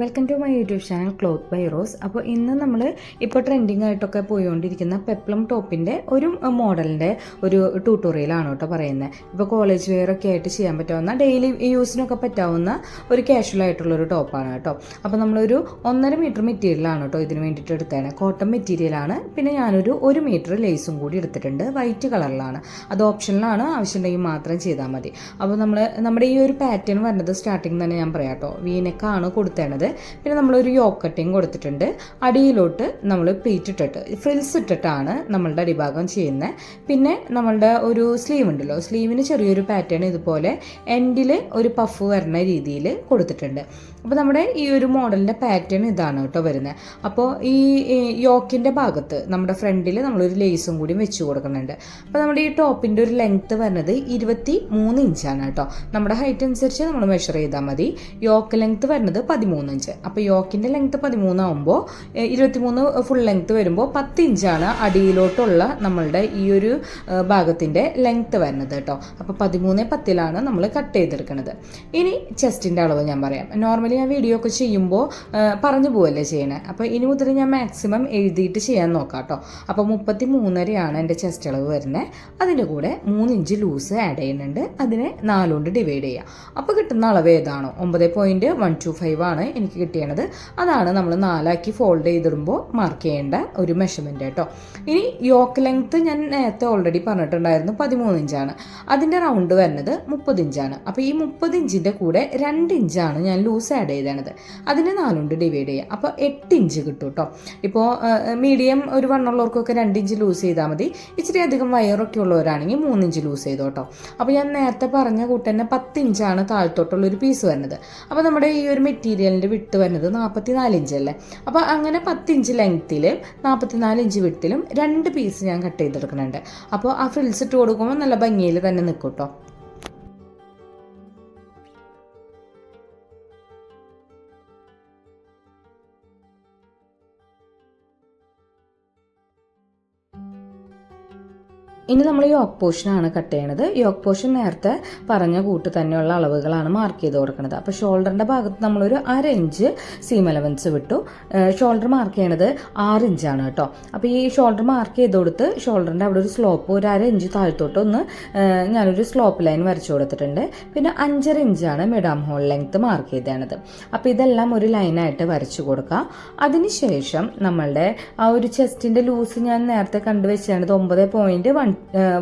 Welcome to my YouTube channel cloth by Rose അപ്പോൾ ഇന്ന് നമ്മൾ ഇപ്പോൾ ട്രെൻഡിങ് ആയിട്ടൊക്കെ പോയിക്കൊണ്ടിരിക്കുന്ന പെപ്ലം ടോപ്പിന്റെ ഒരു മോഡലിന്റെ ഒരു ട്യൂട്ടോറിയലാണ് കേട്ടോ പറയുന്നത്. ഇപ്പോൾ കോളേജ് വെയർ ഒക്കെ ആയിട്ട് ചെയ്യാൻ പറ്റാവുന്ന ഡെയിലി യൂസിനൊക്കെ പറ്റാവുന്ന ഒരു കാഷ്വൽ ആയിട്ടുള്ള ഒരു ടോപ്പാണ് കേട്ടോ. അപ്പോൾ നമ്മളൊരു ഒന്നര മീറ്റർ മെറ്റീരിയലാണ് കേട്ടോ ഇതിന് വേണ്ടിയിട്ട് എടുത്തതാണ് കോട്ടൺ മെറ്റീരിയലാണ് പിന്നെ ഞാനൊരു ഒരു മീറ്റർ ലേസും കൂടി എടുത്തിട്ടുണ്ട്. വൈറ്റ് കളറിലാണ് അത് ഓപ്ഷനിലാണ് ആവശ്യമുണ്ടെങ്കിൽ മാത്രം ചെയ്താൽ മതി. അപ്പോൾ നമ്മൾ നമ്മുടെ ഈ ഒരു പാറ്റേൺ വരുന്നത് സ്റ്റാർട്ടിങ് തന്നെ ഞാൻ പറയാം കേട്ടോ. വീനക്കാണ് കൊടുത്തേണത്. പിന്നെ നമ്മളൊരു യോക്ക് കട്ടിങ് കൊടുത്തിട്ടുണ്ട്. അടിയിലോട്ട് നമ്മൾ പ്ലീറ്റ് ഇട്ടിട്ട് ഫ്രിൽസ് ഇട്ടിട്ടാണ് നമ്മളുടെ അടിഭാഗം ചെയ്യുന്നത്. പിന്നെ നമ്മളുടെ ഒരു സ്ലീവ് ഉണ്ടല്ലോ സ്ലീവിന് ചെറിയൊരു പാറ്റേൺ ഇതുപോലെ എൻഡിൽ ഒരു പഫ് വരുന്ന രീതിയിൽ കൊടുത്തിട്ടുണ്ട്. അപ്പോൾ നമ്മുടെ ഈ ഒരു മോഡലിന്റെ പാറ്റേൺ ഇതാണ് കേട്ടോ വരുന്നത് അപ്പോൾ ഈ യോക്കിന്റെ ഭാഗത്ത് നമ്മുടെ ഫ്രണ്ടിൽ നമ്മളൊരു ലേസും കൂടി വെച്ച് കൊടുക്കുന്നുണ്ട്. അപ്പോൾ നമ്മുടെ ഈ ടോപ്പിന്റെ ഒരു ലെങ്ത്ത് വരുന്നത് ഇരുപത്തി മൂന്ന് ഇഞ്ചാണ് കേട്ടോ. നമ്മുടെ ഹൈറ്റ് അനുസരിച്ച് നമ്മൾ മെഷർ ചെയ്താൽ മതി. യോക്ക് ലെങ്ത്ത് വരുന്നത് പതിമൂന്ന് ഇഞ്ച് അപ്പോൾ യോക്കിന്റെ ലെങ്ത്ത് പതിമൂന്നാകുമ്പോൾ ഇരുപത്തിമൂന്ന് ഫുൾ ലെങ്ത്ത് വരുമ്പോൾ പത്ത് ഇഞ്ചാണ് അടിയിലോട്ടുള്ള നമ്മളുടെ ഈ ഒരു ഭാഗത്തിന്റെ ലെങ്ത്ത് വരുന്നത് കേട്ടോ. അപ്പോൾ പതിമൂന്ന് പത്തിലാണ് നമ്മൾ കട്ട് ചെയ്തെടുക്കുന്നത് ഇനി ചെസ്റ്റിന്റെ അളവ് ഞാൻ പറയാം. നോർമലി ഞാൻ വീഡിയോ ഒക്കെ ചെയ്യുമ്പോൾ പറഞ്ഞു പോവല്ലേ ചെയ്യണേ. അപ്പോൾ ഇനി മുതൽ ഞാൻ മാക്സിമം എഴുതിയിട്ട് ചെയ്യാൻ നോക്കാം കേട്ടോ അപ്പോൾ മുപ്പത്തി മൂന്നരയാണ് എന്റെ ചെസ്റ്റ് അളവ് വരുന്നത് അതിന്റെ കൂടെ മൂന്ന് ഇഞ്ച് ലൂസ് ആഡ് ചെയ്യുന്നുണ്ട്. അതിനെ നാലുകൊണ്ട് ഡിവൈഡ് ചെയ്യാം. അപ്പോൾ കിട്ടുന്ന അളവ് ഏതാണോ? ഒമ്പത് പോയിന്റ് വൺ ടു ഫൈവ് ആണ് എനിക്ക് കിട്ടിയത് അതാണ് നമ്മൾ നാലാക്കി ഫോൾഡ് ചെയ്തിടുമ്പോൾ മാർക്ക് ചെയ്യേണ്ട ഒരു മെഷർമെന്റ് കേട്ടോ ഇനി യോക്ക് ലെങ്ത്ത് ഞാൻ നേരത്തെ ഓൾറെഡി പറഞ്ഞിട്ടുണ്ടായിരുന്നു പതിമൂന്ന് ഇഞ്ചാണ് അതിന്റെ റൗണ്ട് വരുന്നത് മുപ്പത് ഇഞ്ചാണ് അപ്പോൾ ഈ മുപ്പത് ഇഞ്ചിന്റെ കൂടെ രണ്ട് ഇഞ്ചാണ് ഞാൻ ലൂസ് ആഡ് ചെയ്തത് അതിനെ നാലുകൊണ്ട് ഡിവൈഡ് ചെയ്യുക. അപ്പോൾ എട്ട് ഇഞ്ച് കിട്ടും കേട്ടോ ഇപ്പോൾ മീഡിയം ഒരു വണ്ണുള്ളവർക്കൊക്കെ രണ്ട് ഇഞ്ച് ലൂസ് ചെയ്താൽ മതി. ഇച്ചിരി അധികം വയറൊക്കെ ഉള്ളവരാണെങ്കിൽ മൂന്നിഞ്ച് ലൂസ് ചെയ്തോ കേട്ടോ അപ്പോൾ ഞാൻ നേരത്തെ പറഞ്ഞ കൂട്ടന്നെ പത്ത് ഇഞ്ചാണ് താഴത്തോട്ടുള്ള ഒരു പീസ് വരുന്നത്. അപ്പോൾ നമ്മുടെ ഈ ഒരു മെറ്റീരിയലിന്റെ വിട്ട് വരുന്നത് നാൽപ്പത്തി നാല് ഇഞ്ച് അല്ലേ? അപ്പോൾ അങ്ങനെ പത്ത് ഇഞ്ച് ലെങ്ത്തിൽ നാൽപ്പത്തി നാല് ഇഞ്ച് വിട്ടിലും രണ്ട് പീസ് ഞാൻ കട്ട് ചെയ്തെടുക്കുന്നുണ്ട്. അപ്പോൾ ആ ഫ്രിൽസ് ഇട്ട് കൊടുക്കുമ്പോൾ നല്ല ഭംഗിയിൽ തന്നെ നിൽക്കും കേട്ടോ ഇനി നമ്മൾ യോക്ക് ആണ് കട്ട് ചെയ്യണത്. യോക്ക് പോർഷൻ നേരത്തെ പറഞ്ഞ കൂട്ട് തന്നെയുള്ള അളവുകളാണ് മാർക്ക് ചെയ്ത് കൊടുക്കുന്നത് അപ്പോൾ ഷോൾഡറിന്റെ ഭാഗത്ത് നമ്മളൊരു അര ഇഞ്ച് സീം അലവൻസ് വിട്ടു. ഷോൾഡർ മാർക്ക് ചെയ്യണത് ആറ് ഇഞ്ചാണ് കേട്ടോ. അപ്പോൾ ഈ ഷോൾഡർ മാർക്ക് ചെയ്ത് കൊടുത്ത് ഷോൾഡറിന്റെ അവിടെ ഒരു സ്ലോപ്പ് ഒരു അര ഇഞ്ച് താഴ്ത്തോട്ട് ഒന്ന് ഞാനൊരു സ്ലോപ്പ് ലൈൻ വരച്ചു കൊടുത്തിട്ടുണ്ട്. പിന്നെ അഞ്ചര ഇഞ്ചാണ് മിഡാം ഹോൾ ലെങ്ത്ത് മാർക്ക് ചെയ്തതാണത് അപ്പോൾ ഇതെല്ലാം ഒരു ലൈനായിട്ട് വരച്ചു കൊടുക്കുക അതിനുശേഷം നമ്മളുടെ ആ ഒരു ചെസ്റ്റിന്റെ ലൂസ് ഞാൻ നേരത്തെ കണ്ടുവച്ചാണത് ഒമ്പത് point one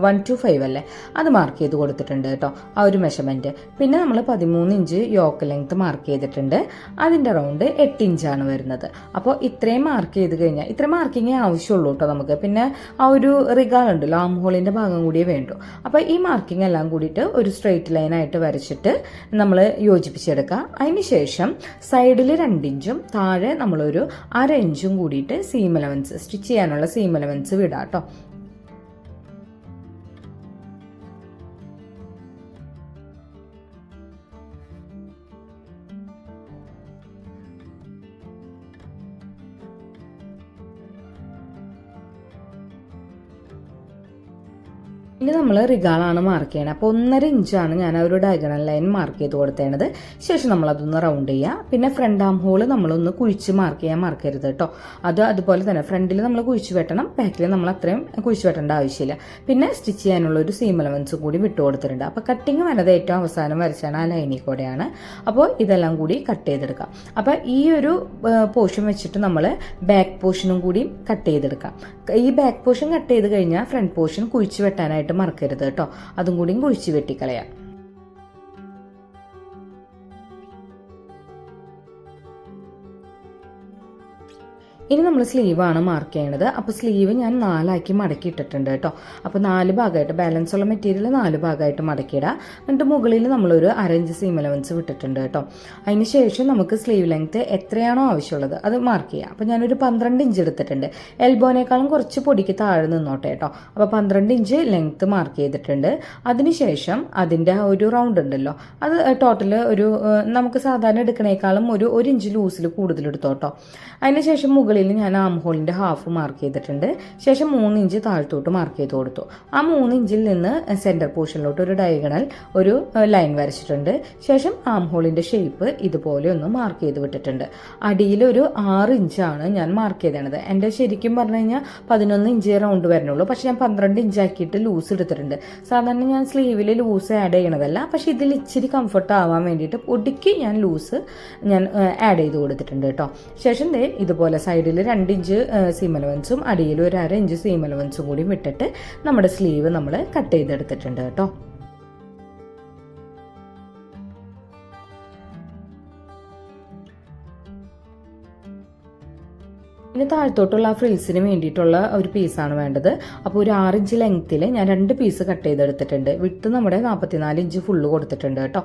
one two five അല്ലേ? അത് മാർക്ക് ചെയ്ത് കൊടുത്തിട്ടുണ്ട് കേട്ടോ ആ ഒരു മെഷർമെന്റ് പിന്നെ നമ്മൾ പതിമൂന്ന് ഇഞ്ച് യോക്ക് ലെങ്ത് മാർക്ക് ചെയ്തിട്ടുണ്ട്. അതിന്റെ റൗണ്ട് എട്ട് ഇഞ്ചാണ് വരുന്നത്. അപ്പോൾ ഇത്രയും മാർക്ക് ചെയ്ത് കഴിഞ്ഞാൽ ഇത്രയും മാർക്കിങ്ങേ ആവശ്യമുള്ളൂ കേട്ടോ നമുക്ക്. പിന്നെ ആ ഒരു റിഗാൾ ഉണ്ട് ആം ഹോളിന്റെ ഭാഗം കൂടിയേ വേണ്ടു. അപ്പോൾ ഈ മാർക്കിംഗ് എല്ലാം കൂടിയിട്ട് ഒരു സ്ട്രെയിറ്റ് ലൈനായിട്ട് വരച്ചിട്ട് നമ്മൾ യോജിപ്പിച്ചെടുക്കുക അതിന് ശേഷം സൈഡിൽ രണ്ടിഞ്ചും താഴെ നമ്മളൊരു അര ഇഞ്ചും കൂടിയിട്ട് സീം അലവൻസ് സ്റ്റിച്ച് ചെയ്യാനുള്ള സീം അലവൻസ് വിടാം കേട്ടോ. ഇനി നമ്മൾ റിഗാളാണ് മാർക്ക് ചെയ്യണത് അപ്പോൾ ഒന്നര ഇഞ്ചാണ് ഞാൻ ഒരു ഡയഗണൽ ലൈൻ മാർക്ക് ചെയ്ത് കൊടുത്തേണത്. ശേഷം നമ്മൾ അതൊന്ന് റൗണ്ട് ചെയ്യുക പിന്നെ ഫ്രണ്ട് ആം ഹോൾ നമ്മളൊന്ന് കുഴിച്ച് മാർക്ക് ചെയ്യാൻ മറക്കരുത് കേട്ടോ അത് അതുപോലെ തന്നെ ഫ്രണ്ടിൽ നമ്മൾ കുഴിച്ച് വെട്ടണം ബാക്കിൽ നമ്മൾ അത്രയും കുഴിച്ച് വെട്ടേണ്ട ആവശ്യമില്ല. പിന്നെ സ്റ്റിച്ച് ചെയ്യാനുള്ള ഒരു സീം എലവൻസ് കൂടി വിട്ടു കൊടുത്തിട്ടുണ്ട്. അപ്പോൾ കട്ടിങ് വരത് ഏറ്റവും അവസാനം വരച്ചാണ് ആ ലൈനിൽ കൂടെയാണ്. അപ്പോൾ ഇതെല്ലാം കൂടി കട്ട് ചെയ്തെടുക്കാം. അപ്പോൾ ഈ ഒരു പോർഷൻ വെച്ചിട്ട് നമ്മൾ ബാക്ക് പോർഷനും കൂടി കട്ട് ചെയ്തെടുക്കാം. ഈ ബാക്ക് പോർഷൻ കട്ട് ചെയ്ത് കഴിഞ്ഞാൽ ഫ്രണ്ട് പോർഷൻ കുഴിച്ച് വെട്ടാനായിട്ട് മറക്കരുത് കേട്ടോ. അതും കൂടിയും കുഴിച്ച് വെട്ടിക്കളയാം. ഇനി നമ്മൾ സ്ലീവാണ് മാർക്ക് ചെയ്യണത്. അപ്പോൾ സ്ലീവ് ഞാൻ നാലാക്കി മടക്കി ഇട്ടിട്ടുണ്ട് കേട്ടോ. അപ്പോൾ നാല് ഭാഗമായിട്ട് ബാലൻസ് ഉള്ള മെറ്റീരിയൽ നാല് ഭാഗമായിട്ട് മടക്കിയിടുക എന്നിട്ട് മുകളിൽ നമ്മളൊരു അരഞ്ച് സീം അലവൻസ് വിട്ടിട്ടുണ്ട് കേട്ടോ. അതിന് ശേഷം നമുക്ക് സ്ലീവ് ലെങ്ത് എത്രയാണോ ആവശ്യമുള്ളത് അത് മാർക്ക് ചെയ്യാം. അപ്പോൾ ഞാനൊരു പന്ത്രണ്ട് ഇഞ്ച് എടുത്തിട്ടുണ്ട്. എൽബോനേക്കാളും കുറച്ച് പൊടിക്ക് താഴെ നിന്നോട്ടെ കേട്ടോ. അപ്പോൾ പന്ത്രണ്ട് ഇഞ്ച് ലെങ്ത് മാർക്ക് ചെയ്തിട്ടുണ്ട്. അതിനുശേഷം അതിന്റെ ഒരു റൗണ്ട് ഉണ്ടല്ലോ. അത് ടോട്ടൽ ഒരു നമുക്ക് സാധാരണ എടുക്കണേക്കാളും ഒരു ഒരു ഇഞ്ച് ലൂസിൽ കൂടുതൽ എടുത്തോട്ടോ. അതിനുശേഷം മുകളിൽ മുകളിൽ ഞാൻ ആം ഹോളിന്റെ ഹാഫ് മാർക്ക് ചെയ്തിട്ടുണ്ട്. ശേഷം മൂന്ന് ഇഞ്ച് താഴ്ത്തോട്ട് മാർക്ക് ചെയ്ത് കൊടുത്തു. ആ മൂന്ന് ഇഞ്ചിൽ നിന്ന് സെന്റർ പോർഷനിലോട്ട് ഒരു ഡയഗണൽ ഒരു ലൈൻ വരച്ചിട്ടുണ്ട്. ശേഷം ആം ഹോളിന്റെ ഷേപ്പ് ഇതുപോലെ ഒന്ന് മാർക്ക് ചെയ്ത് വിട്ടിട്ടുണ്ട്. അടിയിൽ ഒരു ആറ് ഇഞ്ചാണ് ഞാൻ മാർക്ക് ചെയ്തത് എന്റെ ശരിക്കും പറഞ്ഞു കഴിഞ്ഞാൽ പതിനൊന്ന് ഇഞ്ച് റൗണ്ട് വരുന്നുള്ളൂ പക്ഷെ ഞാൻ പന്ത്രണ്ട് ഇഞ്ചാക്കിയിട്ട് ലൂസ് എടുത്തിട്ടുണ്ട്. സാധാരണ ഞാൻ സ്ലീവിൽ ലൂസ് ആഡ് ചെയ്യണതല്ല. പക്ഷെ ഇതിൽ ഇച്ചിരി കംഫർട്ട് ആവാൻ വേണ്ടിയിട്ട് ഒടുക്കി ഞാൻ ലൂസ് ഞാൻ ആഡ് ചെയ്ത് കൊടുത്തിട്ടുണ്ട് കേട്ടോ. ശേഷം ദേ ഇതുപോലെ സൈഡിൽ രണ്ട് ഇഞ്ച് സീം അലവൻസും അടിയിൽ ഒരു അര ഇഞ്ച് സീം അലവൻസും കൂടി വിട്ടിട്ട് നമ്മുടെ സ്ലീവ് നമ്മൾ കട്ട് ചെയ്തെടുത്തിട്ടുണ്ട് കേട്ടോ. ഇനി താഴത്തോട്ടുള്ള ആ ഫ്രിൽസിന് വേണ്ടിയിട്ടുള്ള ഒരു പീസാണ് വേണ്ടത്. അപ്പോൾ ഒരു ആറ് ഇഞ്ച് ലെങ്ത്തിൽ ഞാൻ രണ്ട് പീസ് കട്ട് ചെയ്തെടുത്തിട്ടുണ്ട്. വിട്ട് നമ്മുടെ നാൽപ്പത്തിനാല് ഇഞ്ച് ഫുള്ള് കൊടുത്തിട്ടുണ്ട് കേട്ടോ.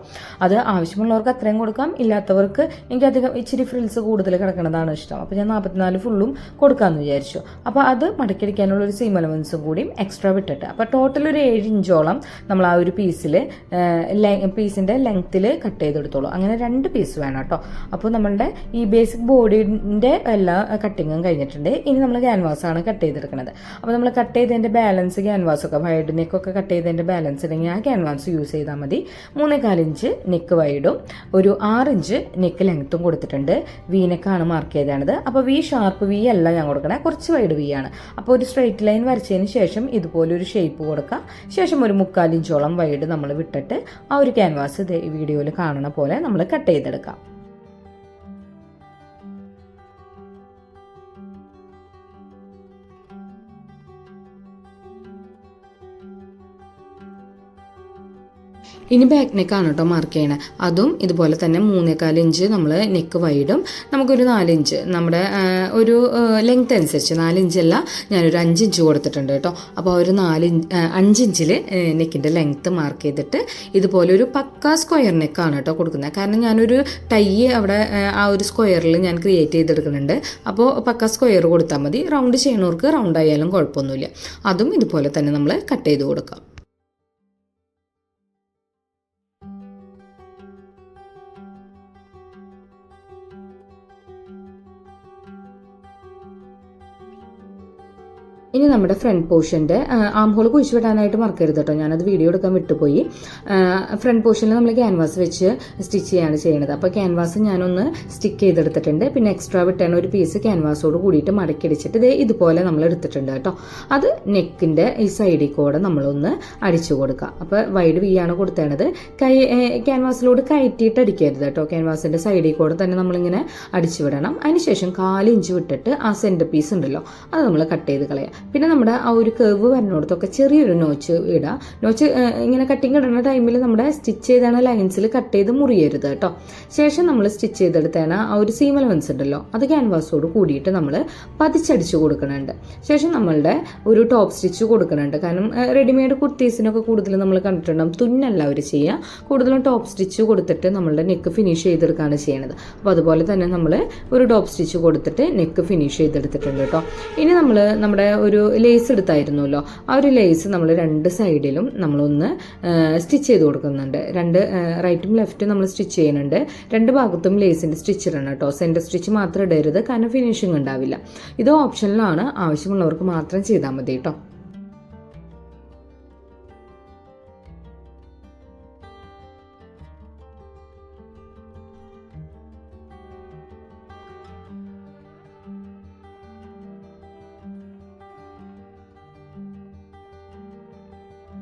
അത് ആവശ്യമുള്ളവർക്ക് അത്രയും കൊടുക്കാം. ഇല്ലാത്തവർക്ക് എനിക്ക് അധികം ഇച്ചിരി ഫ്രിൽസ് കൂടുതൽ കിടക്കുന്നതാണ് ഇഷ്ടം. അപ്പോൾ ഞാൻ നാൽപ്പത്തിനാല് ഫുള്ളും കൊടുക്കാമെന്ന് വിചാരിച്ചു. അപ്പോൾ അത് മടക്കിടിക്കാനുള്ള ഒരു സീം അലവൻസും കൂടിയും എക്സ്ട്രാ വിട്ടിട്ട്. അപ്പോൾ ടോട്ടൽ ഒരു ഏഴ് ഇഞ്ചോളം നമ്മൾ ആ ഒരു പീസിൽ പീസിന്റെ ലെങ്ത്തിൽ കട്ട് ചെയ്തെടുത്തോളൂ. അങ്ങനെ രണ്ട് പീസ് വേണം കേട്ടോ. അപ്പോൾ നമ്മളുടെ ഈ ബേസിക് ബോഡിന്റെ എല്ലാ കട്ടിങ്ങും കഴിഞ്ഞിട്ടുണ്ട്. ഇനി നമ്മൾ ക്യാൻവാസ് ആണ് കട്ട് ചെയ്തെടുക്കുന്നത് അപ്പോൾ നമ്മൾ കട്ട് ചെയ്തതിന്റെ ബാലൻസ് ക്യാൻവാസ് ഒക്കെ വൈഡ് നെക്കൊക്കെ കട്ട് ചെയ്തതിന്റെ ബാലൻസ് ഉണ്ടെങ്കിൽ ആ ക്യാൻവാസ് യൂസ് ചെയ്താൽ മതി. മൂന്നേകാൽ ഇഞ്ച് നെക്ക് വൈഡും ഒരു ആറിഞ്ച് നെക്ക് ലെങ്ത്തും കൊടുത്തിട്ടുണ്ട്. വി നെക്കാണ് മാർക്ക് ചെയ്തതാണത്. അപ്പോൾ വി ഷാർപ്പ് വി അല്ല ഞാൻ കൊടുക്കണേ. കുറച്ച് വൈഡ് വി ആണ്. അപ്പോൾ ഒരു സ്ട്രെയിറ്റ് ലൈൻ വരച്ചതിന് ശേഷം ഇതുപോലെ ഒരു ഷേപ്പ് കൊടുക്കാം. ശേഷം ഒരു മുക്കാലിഞ്ചോളം വൈഡ് നമ്മൾ വിട്ടിട്ട് ആ ഒരു ക്യാൻവാസ് വീഡിയോയിൽ കാണുന്ന പോലെ നമ്മൾ കട്ട് ചെയ്തെടുക്കാം. ഇനി ബാക്ക് നെക്കാണ് കേട്ടോ മാർക്ക് ചെയ്യണേ. അതും ഇതുപോലെ തന്നെ മൂന്നേക്കാൽ ഇഞ്ച് നമ്മൾ നെക്ക് വൈഡും നമുക്കൊരു നാലിഞ്ച് നമ്മുടെ ഒരു ലെങ്ത് അനുസരിച്ച് നാലിഞ്ചല്ല ഞാനൊരു അഞ്ചിഞ്ച് കൊടുത്തിട്ടുണ്ട് കേട്ടോ അപ്പോൾ ഒരു നാലിഞ്ച് അഞ്ചിഞ്ചിൽ നെക്കിന്റെ ലെങ്ത്ത് മാർക്ക് ചെയ്തിട്ട് ഇതുപോലെ ഒരു പക്ക സ്ക്വയർ നെക്കാണ് കേട്ടോ കൊടുക്കുന്നത്. കാരണം ഞാനൊരു ടൈ അവിടെ ആ, ഒരു സ്ക്വയറിൽ ഞാൻ ക്രിയേറ്റ് ചെയ്തെടുക്കുന്നുണ്ട്. അപ്പോൾ പക്ക സ്ക്വയർ കൊടുത്താൽ മതി. റൗണ്ട് ചെയ്യണവർക്ക് റൗണ്ട് ആയാലും കുഴപ്പമൊന്നുമില്ല. അതും ഇതുപോലെ തന്നെ നമ്മൾ കട്ട് ചെയ്ത് കൊടുക്കാം. ഇനി നമ്മുടെ ഫ്രണ്ട് പോർഷന്റെ ആം ഹോൾ കുഴിച്ചു വിടാനായിട്ട് മറക്കരുത് കേട്ടോ ഞാനത് വീഡിയോ എടുക്കാൻ വിട്ടുപോയി. ഫ്രണ്ട് പോർഷനിൽ നമ്മൾ ക്യാൻവാസ് വെച്ച് സ്റ്റിച്ച് ചെയ്യാണ് ചെയ്യണത്. അപ്പോൾ ക്യാൻവാസ് ഞാനൊന്ന് സ്റ്റിക്ക് ചെയ്തെടുത്തിട്ടുണ്ട്. പിന്നെ എക്സ്ട്രാ വിട്ടാണ് ഒരു പീസ് ക്യാൻവാസോട് കൂടിയിട്ട് മടക്കിടിച്ചിട്ട് ഇതേ ഇതുപോലെ നമ്മൾ എടുത്തിട്ടുണ്ട് കേട്ടോ അത് നെക്കിന്റെ ഈ സൈഡിൽ കൂടെ നമ്മളൊന്ന് അടിച്ചു കൊടുക്കുക അപ്പോൾ വൈഡ് വീയാണ് ആണ് കൊടുത്തേണത്. കൈ ക്യാൻവാസിലോട് കയറ്റിയിട്ട് അടിക്കരുത് കേട്ടോ ക്യാൻവാസിന്റെ സൈഡിൽ കൂടെ തന്നെ നമ്മളിങ്ങനെ അടിച്ചു വിടണം അതിനുശേഷം കാലിഞ്ച് വിട്ടിട്ട് ആ സെന്റർ പീസ് ഉണ്ടല്ലോ അത് നമ്മൾ കട്ട് ചെയ്ത് കളയാം. പിന്നെ നമ്മുടെ ആ ഒരു കേവ് വരുന്നിടത്തൊക്കെ ചെറിയൊരു നോച്ച് ഇടുക നോച്ച് ഇങ്ങനെ കട്ടിങ് ഇടുന്ന ടൈമിൽ നമ്മുടെ സ്റ്റിച്ച് ചെയ്താണ് ലൈൻസിൽ കട്ട് ചെയ്ത് മുറിയരുത് കേട്ടോ ശേഷം നമ്മൾ സ്റ്റിച്ച് ചെയ്തെടുത്തേണ ആ ഒരു സീം അലവൻസ് ഉണ്ടല്ലോ. അത് ക്യാൻവാസോട് കൂടിയിട്ട് നമ്മൾ പതിച്ചടിച്ച് കൊടുക്കുന്നുണ്ട് ശേഷം നമ്മളുടെ ഒരു ടോപ്പ് സ്റ്റിച്ച് കൊടുക്കുന്നുണ്ട് കാരണം റെഡിമെയ്ഡ് കുർത്തീസിനൊക്കെ കൂടുതൽ നമ്മൾ കണ്ടിട്ടുണ്ടാകും തുന്നല്ല അവർ ചെയ്യുക കൂടുതലും ടോപ്പ് സ്റ്റിച്ച് കൊടുത്തിട്ട് നമ്മളുടെ നെക്ക് ഫിനിഷ് ചെയ്തെടുക്കുകയാണ് ചെയ്യണത്. അപ്പോൾ അതുപോലെ തന്നെ നമ്മൾ ഒരു ടോപ്പ് സ്റ്റിച്ച് കൊടുത്തിട്ട് നെക്ക് ഫിനിഷ് ചെയ്തെടുത്തിട്ടുണ്ട് കേട്ടോ ഇനി നമ്മൾ നമ്മുടെ ഒരു ലേസ് എടുത്തായിരുന്നല്ലോ. ആ ഒരു ലേസ് നമ്മൾ രണ്ട് സൈഡിലും നമ്മളൊന്ന് സ്റ്റിച്ച് ചെയ്ത് കൊടുക്കുന്നുണ്ട്. രണ്ട് റൈറ്റും ലെഫ്റ്റും നമ്മൾ സ്റ്റിച്ച് ചെയ്യുന്നുണ്ട്. രണ്ട് ഭാഗത്തും ലേസിന്റെ സ്റ്റിച്ച് ഇടണം കേട്ടോ സെന്റർ സ്റ്റിച്ച് മാത്രം ഇടരുത് കാരണം ഫിനിഷിംഗ് ഉണ്ടാവില്ല. ഇത് ഓപ്ഷനിലാണ് ആവശ്യമുള്ളവർക്ക് മാത്രം ചെയ്താൽ മതി കേട്ടോ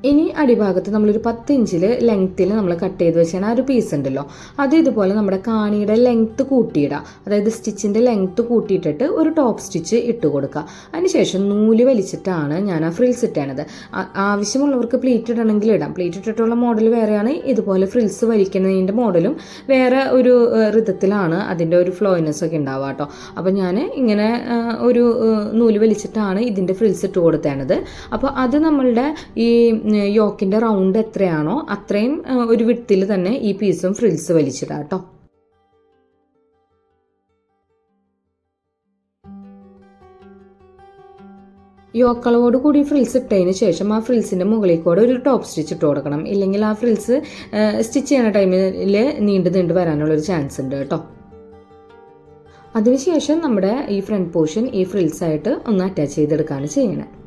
ഇനി അടിഭാഗത്ത് നമ്മളൊരു പത്ത് ഇഞ്ചിൽ ലെങ്ത്തിൽ നമ്മൾ കട്ട് ചെയ്ത് വെച്ചാൽ ആ ഒരു പീസ് ഉണ്ടല്ലോ. അത് ഇതുപോലെ നമ്മുടെ കാണിയുടെ ലെങ്ത്ത് കൂട്ടിയിടുക അതായത് സ്റ്റിച്ചിന്റെ ലെങ്ത്ത് കൂട്ടിയിട്ടിട്ട് ഒരു ടോപ്പ് സ്റ്റിച്ച് ഇട്ട് കൊടുക്കുക. അതിനുശേഷം നൂൽ വലിച്ചിട്ടാണ് ഞാൻ ആ ഫ്രിൽസ് ഇട്ടേണത്. ആവശ്യമുള്ളവർക്ക് പ്ലീറ്റ് ഇടണമെങ്കിൽ ഇടാം. പ്ലീറ്റ് ഇട്ടിട്ടുള്ള മോഡൽ വേറെയാണ്. ഇതുപോലെ ഫ്രിൽസ് വലിക്കുന്നതിന്റെ മോഡലും വേറെ ഒരു ഋതത്തിലാണ് അതിന്റെ ഒരു ഫ്ലോയിനെസ് ഒക്കെ ഉണ്ടാവുക കേട്ടോ. അപ്പോൾ ഞാൻ ഇങ്ങനെ ഒരു നൂൽ വലിച്ചിട്ടാണ് ഇതിന്റെ ഫ്രിൽസ് ഇട്ട് കൊടുത്തേണത്. അപ്പോൾ അത് നമ്മളുടെ ഈ യോക്കിന്റെ റൗണ്ട് എത്രയാണോ അത്രയും ഒരു വിട്ടിൽ തന്നെ ഈ പീസും ഫ്രിൽസ് വലിച്ചിടാം കേട്ടോ യോക്കളവോട് കൂടി ഫ്രിൽസ് ഇട്ടതിന് ശേഷം ആ ഫ്രിൽസിന്റെ മുകളിൽ കൂടെ ഒരു ടോപ്പ് സ്റ്റിച്ച് ഇട്ട് കൊടുക്കണം. ഇല്ലെങ്കിൽ ആ ഫ്രിൽസ് സ്റ്റിച്ച് ചെയ്യുന്ന ടൈമിൽ നീണ്ടു നീണ്ടു വരാനുള്ളൊരു ചാൻസ് ഉണ്ട് കേട്ടോ അതിനുശേഷം നമ്മുടെ ഈ ഫ്രണ്ട് പോർഷൻ ഈ ഫ്രിൽസ് ആയിട്ട് ഒന്ന് അറ്റാച്ച് ചെയ്തെടുക്കുകയാണ് ചെയ്യണത്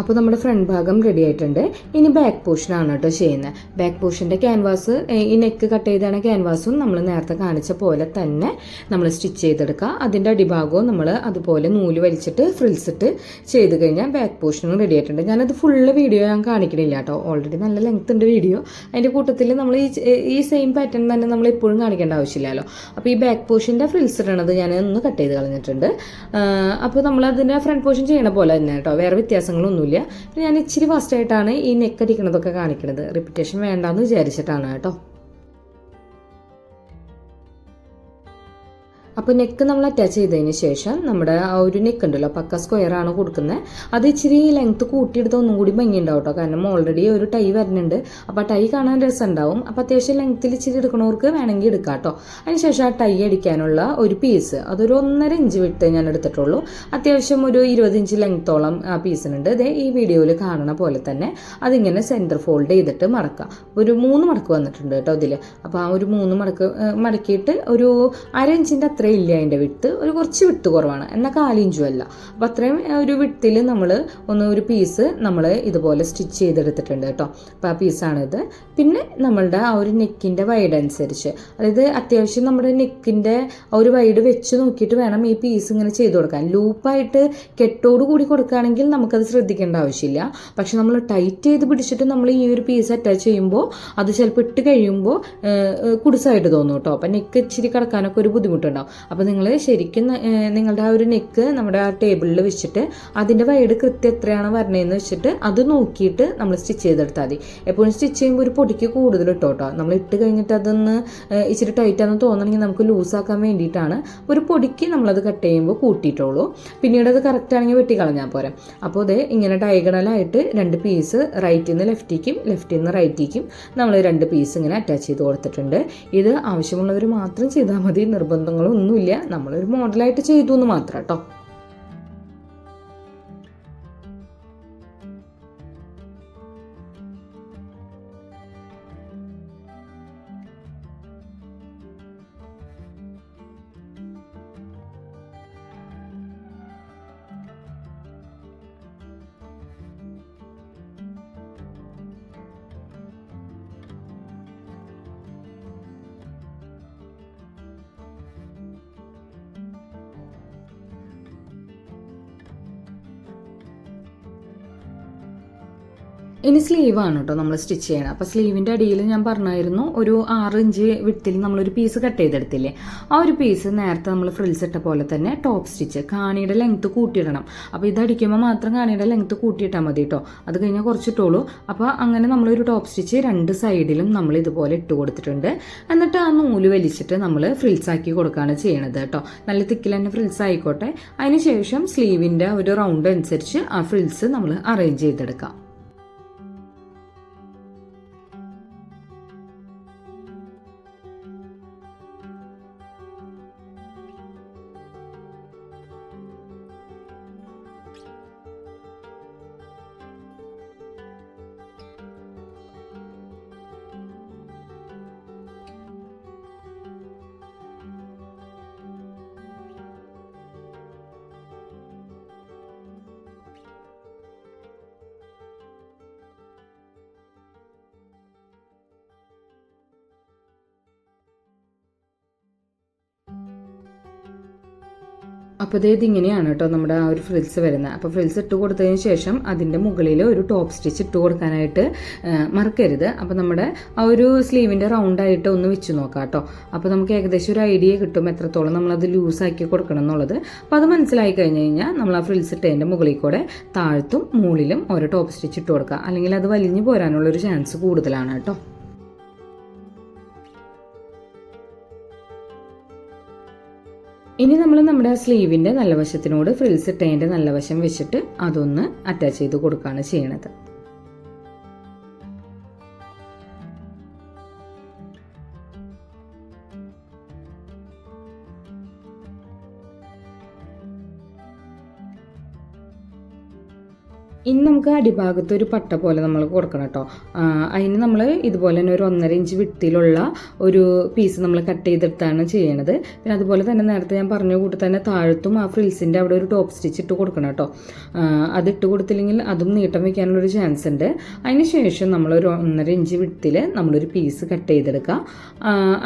അപ്പോൾ നമ്മുടെ ഫ്രണ്ട് ഭാഗം റെഡി ആയിട്ടുണ്ട്. ഇനി ബാക്ക് പോർഷൻ ആണ് കേട്ടോ ചെയ്യുന്നത്. ബാക്ക് പോർഷന്റെ ക്യാൻവാസ് ഈ നെക്ക് കട്ട് ചെയ്താണ് ക്യാൻവാസും നമ്മൾ നേരത്തെ കാണിച്ച പോലെ തന്നെ നമ്മൾ സ്റ്റിച്ച് ചെയ്തെടുക്കുക. അതിന്റെ അടിഭാഗവും നമ്മൾ അതുപോലെ നൂൽ വലിച്ചിട്ട് ഫ്രിൽസ് ഇട്ട് ചെയ്ത് കഴിഞ്ഞാൽ ബാക്ക് പോർഷനും റെഡി ആയിട്ടുണ്ട്. ഞാനത് ഫുള്ള് വീഡിയോ ഞാൻ കാണിക്കണില്ല കേട്ടോ. ഓൾറെഡി നല്ല ലെങ്ത് ഉണ്ട് വീഡിയോ അതിന്റെ കൂട്ടത്തിൽ നമ്മൾ ഈ ഈ സെയിം പാറ്റേൺ തന്നെ നമ്മൾ എപ്പോഴും കാണിക്കേണ്ട ആവശ്യമില്ലല്ലോ. അപ്പോൾ ഈ ബാക്ക് പോർഷന്റെ ഫ്രിൽസ് ഇടണത് ഞാൻ ഒന്ന് കട്ട് ചെയ്ത് കളഞ്ഞിട്ടുണ്ട്. അപ്പോൾ നമ്മൾ അതിന്റെ ഫ്രണ്ട് പോർഷൻ ചെയ്യണ പോലെ തന്നെ കേട്ടോ. വേറെ വ്യത്യാസങ്ങളൊന്നുമില്ല. പിന്നെ ഞാൻ ഇച്ചിരി ഫാസ്റ്റായിട്ടാണ് ഈ നെക്ക് അടിക്കണതൊക്കെ കാണിക്കുന്നത് റിപ്പീറ്റേഷൻ വേണ്ടാന്ന് വിചാരിച്ചിട്ടാണ് കേട്ടോ. അപ്പോൾ നെക്ക് നമ്മൾ അറ്റാച്ച് ചെയ്തതിന് ശേഷം നമ്മുടെ ആ ഒരു നെക്ക് ഉണ്ടല്ലോ പക്ക സ്ക്വയർ ആണ് കൊടുക്കുന്നത് അത് ഇച്ചിരി ലെങ്ത് കൂട്ടിയെടുത്ത് ഒന്നും കൂടി ഭംഗിയുണ്ടാവും കേട്ടോ കാരണം ഓൾറെഡി ഒരു ടൈ വരുന്നുണ്ട്. അപ്പോൾ ടൈ കാണാൻ രസമുണ്ടാവും. അപ്പോൾ അത്യാവശ്യം ലെങ്ത്തിൽ ഇച്ചിരി എടുക്കണവർക്ക് വേണമെങ്കിൽ എടുക്കാം കേട്ടോ അതിനുശേഷം ആ ടൈ അടിക്കാനുള്ള ഒരു പീസ് അതൊരു ഒന്നര ഇഞ്ച് വിട്ട് ഞാൻ എടുത്തിട്ടുള്ളൂ. അത്യാവശ്യം ഒരു ഇരുപത് ഇഞ്ച് ലെങ്ത്തോളം ആ പീസിനുണ്ട് ഇതേ ഈ വീഡിയോയിൽ കാണുന്ന പോലെ തന്നെ അതിങ്ങനെ സെന്റർ ഫോൾഡ് ചെയ്തിട്ട് മടക്കാം. ഒരു മൂന്ന് മടക്ക് വന്നിട്ടുണ്ട് കേട്ടോ ഇതിൽ അപ്പോൾ ആ ഒരു മൂന്ന് മടക്ക് മടക്കിയിട്ട് ഒരു അര ഇഞ്ചിന്റെ അത്രയും ഇല്ല അതിന്റെ വിട്ട്. ഒരു കുറച്ച് വിട്ട് കുറവാണ്. എന്നാൽ കാലിഞ്ചും അല്ല. അപ്പം അത്രയും ഒരു വിട്ടിൽ നമ്മൾ ഒന്ന് ഒരു പീസ് നമ്മൾ ഇതുപോലെ സ്റ്റിച്ച് ചെയ്തെടുത്തിട്ടുണ്ട് കേട്ടോ. അപ്പോൾ ആ പീസാണിത് പിന്നെ നമ്മളുടെ ആ ഒരു നെക്കിന്റെ വൈഡ് അനുസരിച്ച്. അതായത് അത്യാവശ്യം നമ്മുടെ നെക്കിന്റെ ആ ഒരു വൈഡ് വെച്ച് നോക്കിയിട്ട് വേണം ഈ പീസ് ഇങ്ങനെ ചെയ്ത് കൊടുക്കാൻ. ലൂപ്പായിട്ട് കെട്ടോട് കൂടി കൊടുക്കുകയാണെങ്കിൽ നമുക്കത് ശ്രദ്ധിക്കേണ്ട ആവശ്യമില്ല. പക്ഷെ നമ്മൾ ടൈറ്റ് ചെയ്ത് പിടിച്ചിട്ട് നമ്മൾ ഈ ഒരു പീസ് അറ്റാച്ച് ചെയ്യുമ്പോൾ അത് ചിലപ്പോൾ ഇട്ട് കഴിയുമ്പോൾ കുടിസായിട്ട് തോന്നും കേട്ടോ. അപ്പം നെക്ക് ഇച്ചിരി കിടക്കാനൊക്കെ ഒരു ബുദ്ധിമുട്ടുണ്ടാവും. അപ്പോൾ നിങ്ങൾ ശരിക്കും നിങ്ങളുടെ ആ ഒരു നെക്ക് നമ്മുടെ ആ ടേബിളിൽ വെച്ചിട്ട് അതിന്റെ വൈഡ് കൃത്യം എത്രയാണ് വരണേന്ന് വെച്ചിട്ട് അത് നോക്കിയിട്ട് നമ്മൾ സ്റ്റിച്ച് ചെയ്തെടുത്താൽ മതി. എപ്പോഴും സ്റ്റിച്ച് ചെയ്യുമ്പോൾ ഒരു പൊടിക്ക് കൂടുതൽ ഇട്ടോ കേട്ടോ നമ്മൾ ഇട്ട് കഴിഞ്ഞിട്ട് അതൊന്ന് ഇച്ചിരി ടൈറ്റാണെന്ന് തോന്നണമെങ്കിൽ നമുക്ക് ലൂസാക്കാൻ വേണ്ടിയിട്ടാണ് ഒരു പൊടിക്ക് നമ്മളത് കട്ട് ചെയ്യുമ്പോൾ കൂട്ടിയിട്ടുള്ളൂ. പിന്നീട് അത് കറക്റ്റ് ആണെങ്കിൽ വെട്ടി കളഞ്ഞാൽ പോരെ. അപ്പോൾ അതെ ഇങ്ങനെ ഡയഗണലായിട്ട് രണ്ട് പീസ് റൈറ്റിൽ നിന്ന് ലെഫ്റ്റിക്കും ലെഫ്റ്റിൽ നിന്ന് റൈറ്റിക്കും നമ്മൾ രണ്ട് പീസ് ഇങ്ങനെ അറ്റാച്ച് ചെയ്ത് കൊടുത്തിട്ടുണ്ട്. ഇത് ആവശ്യമുള്ളവർ മാത്രം ചെയ്താൽ മതി. നിർബന്ധങ്ങളൊന്നുമില്ല നമ്മളൊരു മോഡലായിട്ട് ചെയ്തു എന്ന് മാത്രം കേട്ടോ ഇനി സ്ലീവ് ആണ് കേട്ടോ നമ്മൾ സ്റ്റിച്ച് ചെയ്യണം. അപ്പോൾ സ്ലീവിന്റെ അടിയിൽ ഞാൻ പറഞ്ഞായിരുന്നു ഒരു ആറ് ഇഞ്ച് വിട്ടിൽ നമ്മളൊരു പീസ് കട്ട് ചെയ്തെടുത്തില്ലേ? ആ ഒരു പീസ് നേരത്തെ നമ്മൾ ഫ്രിൽസ് ഇട്ട പോലെ തന്നെ ടോപ്പ് സ്റ്റിച്ച് കാണിയുടെ ലെങ്ത്ത് കൂട്ടിയിടണം. അപ്പോൾ ഇതടിക്കുമ്പോൾ മാത്രം കാണിയുടെ ലെങ്ത്ത് കൂട്ടിയിട്ടാൽ മതി കേട്ടോ അത് കഴിഞ്ഞാൽ കുറച്ചിട്ടുള്ളൂ അപ്പോൾ അങ്ങനെ നമ്മളൊരു ടോപ്പ് സ്റ്റിച്ച് രണ്ട് സൈഡിലും നമ്മൾ ഇതുപോലെ ഇട്ട് കൊടുത്തിട്ടുണ്ട്. എന്നിട്ട് ആ നൂൽ വലിച്ചിട്ട് നമ്മൾ ഫ്രിൽസ് ആക്കി കൊടുക്കുകയാണ് ചെയ്യണത് കേട്ടോ നല്ല തിക്കിൽ തന്നെ ഫ്രിൽസ് ആയിക്കോട്ടെ. അതിനുശേഷം സ്ലീവിന്റെ ഒരു റൗണ്ട് അനുസരിച്ച് ആ ഫ്രിൽസ് നമ്മൾ അറേഞ്ച് ചെയ്തെടുക്കാം. അപ്പോൾ അതായത് ഇങ്ങനെയാണ് കേട്ടോ നമ്മുടെ ആ ഒരു ഫ്രിൽസ് വരുന്നത്. അപ്പോൾ ഫ്രിൽസ് ഇട്ട് കൊടുത്തതിന് ശേഷം അതിന്റെ മുകളിൽ ഒരു ടോപ്പ് സ്റ്റിച്ച് ഇട്ട് കൊടുക്കാനായിട്ട് മറക്കരുത്. അപ്പോൾ നമ്മുടെ ആ ഒരു സ്ലീവിന്റെ റൗണ്ടായിട്ട് ഒന്ന് വെച്ച് നോക്കാം കേട്ടോ അപ്പോൾ നമുക്ക് ഏകദേശം ഒരു ഐഡിയ കിട്ടും എത്രത്തോളം നമ്മളത് ലൂസാക്കി കൊടുക്കണം എന്നുള്ളത്. അപ്പോൾ അത് മനസ്സിലായി കഴിഞ്ഞ് കഴിഞ്ഞാൽ നമ്മൾ ആ ഫ്രിൽസ് ഇട്ടതിന്റെ മുകളിൽ കൂടെ താഴ്ത്തും മുകളിലും ഓരോ ടോപ്പ് സ്റ്റിച്ച് ഇട്ട് കൊടുക്കുക അല്ലെങ്കിൽ അത് വലിഞ്ഞു പോരാനുള്ളൊരു ചാൻസ് കൂടുതലാണ് കേട്ടോ ഇനി നമ്മൾ നമ്മുടെ സ്ലീവിന്റെ നല്ല വശത്തിനോട് ഫ്രിൽസ് ഇട്ടതിന്റെ നല്ല വശം വെച്ചിട്ട് അതൊന്ന് അറ്റാച്ച് ചെയ്ത് കൊടുക്കുകയാണ് ചെയ്യണത്. ഇനി നമുക്ക് അടിഭാഗത്ത് ഒരു പട്ട പോലെ നമ്മൾ കൊടുക്കണം കേട്ടോ. അതിന് നമ്മൾ ഇതുപോലെ തന്നെ ഒരു ഒന്നര ഇഞ്ച് വിട്ടിലുള്ള ഒരു പീസ് നമ്മൾ കട്ട് ചെയ്തെടുത്താണ് ചെയ്യണത്. പിന്നെ അതുപോലെ തന്നെ നേരത്തെ ഞാൻ പറഞ്ഞ കൂട്ടി തന്നെ താഴത്തും ആ ഫ്രിൽസിന്റെ അവിടെ ഒരു ടോപ്പ് സ്റ്റിച്ച് ഇട്ട് കൊടുക്കണം കേട്ടോ. അത് ഇട്ട് കൊടുത്തില്ലെങ്കിൽ അതും നീട്ടം വെക്കാനുള്ളൊരു ചാൻസ് ഉണ്ട്. അതിന് ശേഷം നമ്മൾ ഒരു ഒന്നര ഇഞ്ച് വിട്ടിൽ നമ്മളൊരു പീസ് കട്ട് ചെയ്തെടുക്കുക.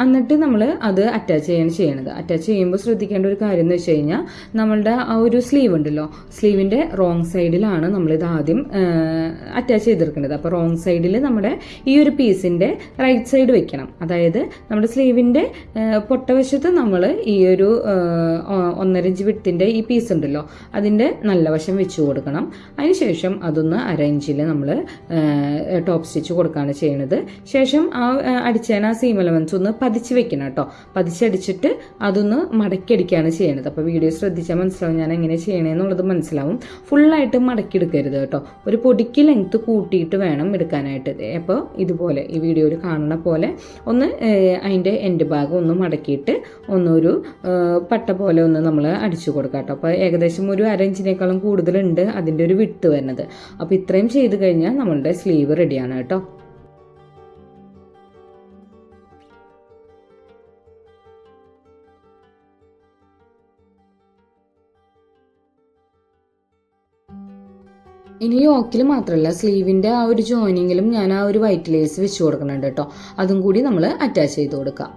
എന്നിട്ട് നമ്മൾ അത് അറ്റാച്ച് ചെയ്യാൻ ചെയ്യണത്. അറ്റാച്ച് ചെയ്യുമ്പോൾ ശ്രദ്ധിക്കേണ്ട ഒരു കാര്യം എന്ന് വെച്ച് കഴിഞ്ഞാൽ നമ്മളുടെ ആ ഒരു സ്ലീവ് ഉണ്ടല്ലോ. സ്ലീവിന്റെ റോങ് സൈഡിലാണ് നമ്മളിത് ആദ്യം അറ്റാച്ച് ചെയ്തെടുക്കേണ്ടത് അപ്പോൾ റോങ് സൈഡിൽ നമ്മുടെ ഈ ഒരു പീസിന്റെ റൈറ്റ് സൈഡ് വെക്കണം. അതായത് നമ്മുടെ സ്ലീവിന്റെ പൊട്ടവശത്ത് നമ്മൾ ഈ ഒരു ഒന്നര ഇഞ്ച് വിട്ടിന്റെ ഈ പീസ് ഉണ്ടല്ലോ അതിന്റെ നല്ല വശം വെച്ച് കൊടുക്കണം. അതിനുശേഷം അതൊന്ന് അര ഇഞ്ചിൽ നമ്മൾ ടോപ്പ് സ്റ്റിച്ച് കൊടുക്കുകയാണ് ചെയ്യണത്. ശേഷം ആ അടിച്ചേന സീം എലവൻസ് ഒന്ന് പതിച്ച് വെക്കണം കേട്ടോ. പതിച്ചടിച്ചിട്ട് അതൊന്ന് മടക്കിയടിക്കുകയാണ് ചെയ്യണത്. അപ്പോൾ വീഡിയോ ശ്രദ്ധിച്ചാൽ മനസ്സിലാവും ഞാൻ എങ്ങനെ ചെയ്യണമെന്നുള്ളത് മനസ്സിലാവും. ഫുള്ളായിട്ട് മടക്കിയെടുക്കരുത് കേട്ടോ. ഒരു പൊടിക്ക് ലെങ്ത്ത് കൂട്ടിയിട്ട് വേണം എടുക്കാനായിട്ട്. അപ്പോൾ ഇതുപോലെ ഈ വീഡിയോയിൽ കാണുന്ന പോലെ ഒന്ന് അതിന്റെ എൻഡ് ഭാഗം ഒന്ന് മടക്കിയിട്ട് ഒന്നൊരു പട്ട പോലെ ഒന്ന് നമ്മൾ അടിച്ചു കൊടുക്കാം കേട്ടോ. അപ്പോൾ ഏകദേശം ഒരു അരഞ്ചിനേക്കാളും കൂടുതലുണ്ട് അതിന്റെ ഒരു വിട്ട് വരുന്നത്. അപ്പോൾ ഇത്രയും ചെയ്ത് കഴിഞ്ഞാൽ നമ്മളുടെ സ്ലീവ് റെഡിയാണ് കേട്ടോ. ഇനി യോക്കിൽ മാത്രമല്ല സ്ലീവിന്റെ ആ ഒരു ജോയിനിങ്ങിലും ഞാൻ ആ ഒരു വൈറ്റ് ലേസ് വെച്ച് കൊടുക്കുന്നുണ്ട് കേട്ടോ. അതും കൂടി നമ്മൾ അറ്റാച്ച് ചെയ്ത് കൊടുക്കാം.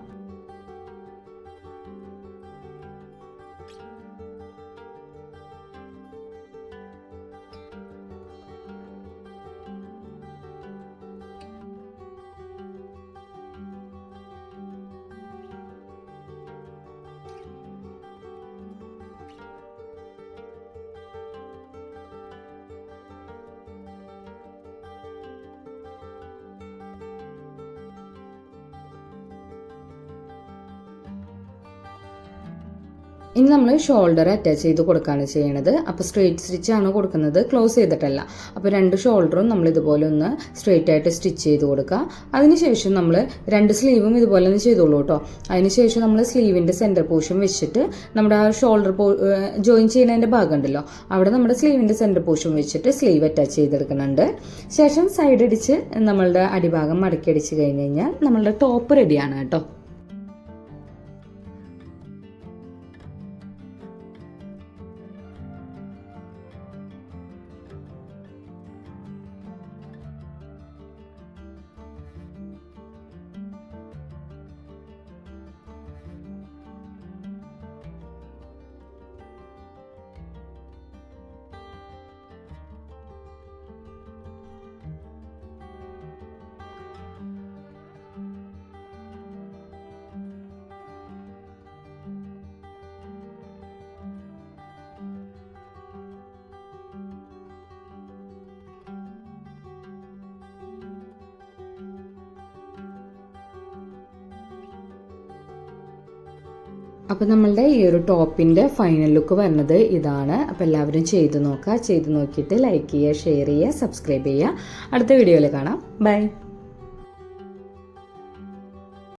ഇനി നമ്മൾ ഷോൾഡർ അറ്റാച്ച് ചെയ്ത് കൊടുക്കുകയാണ് ചെയ്യണത്. അപ്പോൾ സ്റ്റിച്ച് ആണ് കൊടുക്കുന്നത്. ക്ലോസ് ചെയ്തിട്ടല്ല. അപ്പോൾ രണ്ട് ഷോൾഡറും നമ്മൾ ഇതുപോലെ ഒന്ന് സ്ട്രെയിറ്റ് ആയിട്ട് സ്റ്റിച്ച് ചെയ്ത് കൊടുക്കുക. അതിനുശേഷം നമ്മൾ രണ്ട് സ്ലീവും ഇതുപോലെ തന്നെ ചെയ്തോളൂ കേട്ടോ അതിനുശേഷം നമ്മൾ സ്ലീവിന്റെ സെന്റർ പോർഷൻ വെച്ചിട്ട് നമ്മുടെ ആ ഷോൾഡർ പോ ജോയിൻ ചെയ്യുന്നതിന്റെ ഭാഗമുണ്ടല്ലോ. അവിടെ നമ്മുടെ സ്ലീവിന്റെ സെന്റർ പോർഷൻ വെച്ചിട്ട് സ്ലീവ് അറ്റാച്ച് ചെയ്തെടുക്കുന്നുണ്ട്. ശേഷം സൈഡ് അടിച്ച് നമ്മളുടെ അടിഭാഗം മടക്കി അടിച്ച് കഴിഞ്ഞ് കഴിഞ്ഞാൽ നമ്മളുടെ ടോപ്പ് റെഡിയാണ് കേട്ടോ അപ്പോൾ നമ്മളുടെ ഈ ഒരു ടോപ്പിന്റെ ഫൈനൽ ലുക്ക് വരുന്നത് ഇതാണ്. അപ്പോൾ എല്ലാവരും ചെയ്തു നോക്കുക. ചെയ്തു നോക്കിയിട്ട് ലൈക്ക് ചെയ്യുക ഷെയർ ചെയ്യുക സബ്സ്ക്രൈബ് ചെയ്യുക. അടുത്ത വീഡിയോയിൽ കാണാം. ബൈ